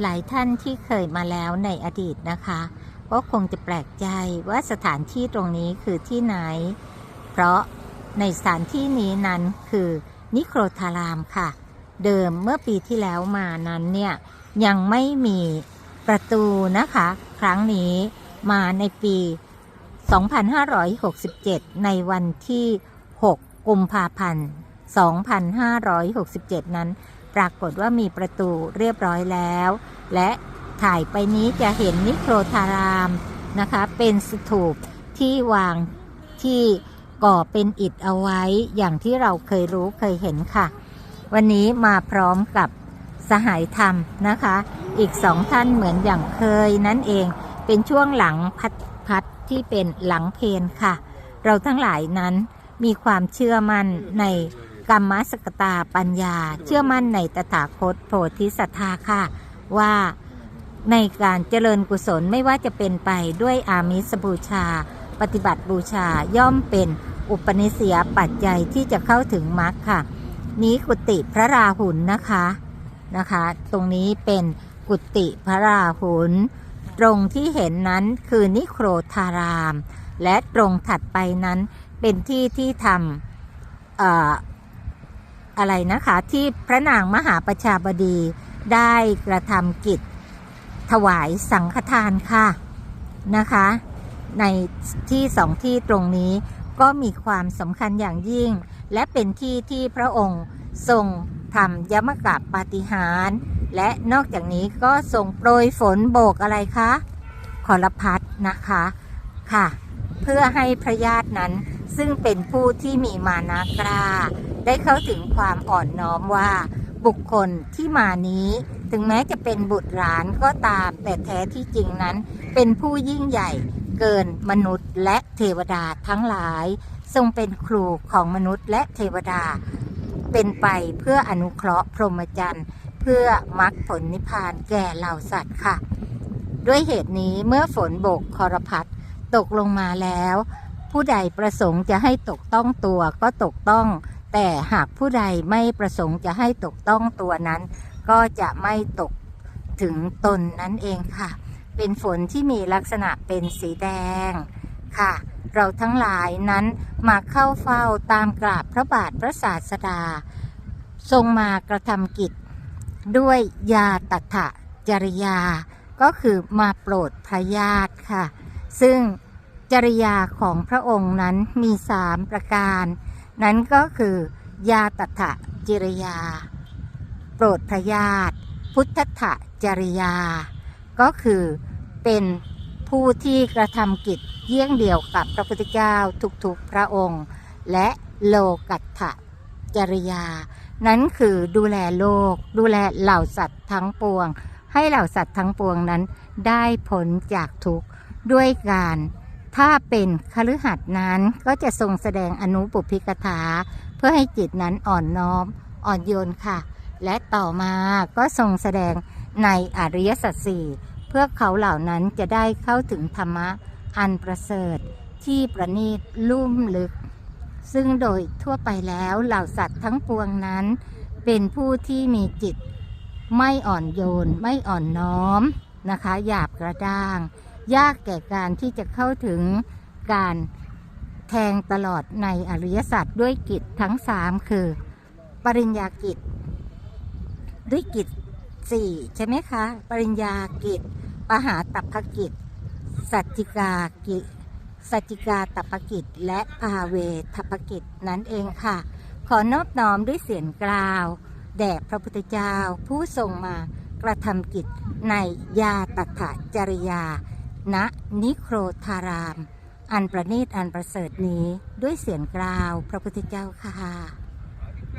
หลายท่านที่เคยมาแล้วในอดีตนะคะ ก็คงจะแปลกใจว่าสถานที่ตรงนี้คือที่ไหน เพราะในสถานที่นี้นั้นคือนิโครธารามค่ะ เดิมเมื่อปีที่แล้วมานั้นเนี่ยยังไม่มีประตูนะคะ ครั้งนี้มาในปี 2567 ในวันที่ 6 กุมภาพันธ์ 2567 นั้น ปรากฏว่ามีประตูเรียบร้อยแล้ว และถ่ายไปนี้จะเห็นนิโครธารามนะคะ เป็นสถูปที่วางที่ก่อเป็นอิฐเอาไว้อย่างที่เราเคยรู้เคยเห็นค่ะ วันนี้มาพร้อมกับสหายธรรมนะคะ อีกสองท่านเหมือนอย่างเคยนั่นเองเป็นช่วงหลังพัดพัดที่เป็นหลังเพนค่ะ เราทั้งหลายนั้นมีความเชื่อมั่นใน กรรมสกตาปัญญา เชื่อมั่นในตถาคตโพธิสัตธาค่ะ ว่าในการเจริญกุศลไม่ว่าจะเป็นไปด้วยอามิสบูชา ปฏิบัติบูชาย่อมเป็นอุปนิสัยปัจจัยที่จะเข้าถึงมรรคค่ะ นี้กุฏิพระราหุลนะคะนะคะ ตรงนี้เป็นกุฏิพระราหุลตรงที่เห็นนั้นคือนิโครธาราม และตรงถัดไปนั้นเป็นที่ที่ทำเอะไรนะคะที่พระนางมหาประชาบดีได้กระทำกิจถวายสังฆทานค่ะนะคะ ในที่สองที่ตรงนี้ก็มีความสำคัญอย่างยิ่ง และเป็นที่ที่พระองค์ทรงทำยมกับปาฏิหาร และนอกจากนี้ก็ทรงโปรยฝนโบกอะไรคะขอรพัดนะคะค่ะ เพื่อให้พระญาตินั้นซึ่งเป็นผู้ที่มีมานะกล้า ได้เข้าถึงความอ่อนน้อมว่า บุคคลที่มานี้ ถึงแม้จะเป็นบุตรหลานก็ตาม แต่แท้ที่จริงนั้น เป็นผู้ยิ่งใหญ่เกินมนุษย์และเทวดาทั้งหลาย ทรงเป็นครูของมนุษย์และเทวดา เป็นไปเพื่ออนุเคราะห์พรหมจรรย์เพื่อมรรคผลนิพพานแก่เหล่าสัตว์ค่ะ ด้วยเหตุนี้เมื่อฝนโบกคอรพัดตกลงมาแล้ว ผู้ใดประสงค์จะให้ตกต้องตัวก็ตกต้อง แต่หากผู้ใดไม่ประสงค์จะให้ตกต้องตัวนั้น ก็จะไม่ตกถึงตนนั่นเองค่ะ เป็นฝนที่มีลักษณะเป็นสีแดงค่ะ เราทั้งหลายนั้นมาเข้าเฝ้าตามกราบพระบาทพระศาสดา ทรงมากระทำกิจ ด้วยยาตถะจริยา ก็คือมาโปรดพระญาติค่ะ ซึ่งจริยาของพระองค์นั้นมีสามประการ นั้นก็คือยาตถะจริยา โปรดพระญาติพุทธะจริยา ก็คือเป็นผู้ที่กระทำกิจเยี่ยงเดียวกับพระพุทธเจ้าทุกๆพระองค์ และโลกัตถะจริยา นั้นคือดูแลโลก ดูแลเหล่าสัตว์ทั้งปวง ให้เหล่าสัตว์ทั้งปวงนั้นได้ผลจากทุกข์ด้วยการ ถ้าเป็นคฤหัสถ์นั้นก็จะทรงแสดงอนุปุพิกถา เพื่อให้จิตนั้นอ่อนน้อมอ่อนโยนค่ะ และต่อมาก็ทรงแสดงในอริยสัจสี่เพื่อเขาเหล่านั้นจะได้เข้าถึงธรรมะอันประเสริฐที่ประณีตลุ่มลึก ซึ่งโดยทั่วไปแล้วเหล่าสัตว์ทั้งปวงนั้น เป็นผู้ที่มีจิต ไม่อ่อนโยน ไม่อ่อนน้อมนะคะ หยาบกระด้าง ยากแก่การที่จะเข้าถึงการแทงตลอดในอริยสัจด้วยกิจทั้งสามคือ ปริญญากิจ ด้วยกิจสี่ใช่ไหมคะ ปริญญากิจ ปหาตัพกิจ สัจจิกากิจสัจจิกาตัพกิจ และพาเวทัพกิจนั่นเองค่ะ ขอนอบน้อมด้วยเสียงกล่าวแด่พระพุทธเจ้าผู้ทรงมากระทำกิจในยาตถาจริยา ณนิโครธาราม อันประณีตอันประเสริฐนี้ด้วยเสียงกล่าวพระพุทธเจ้าค่ะ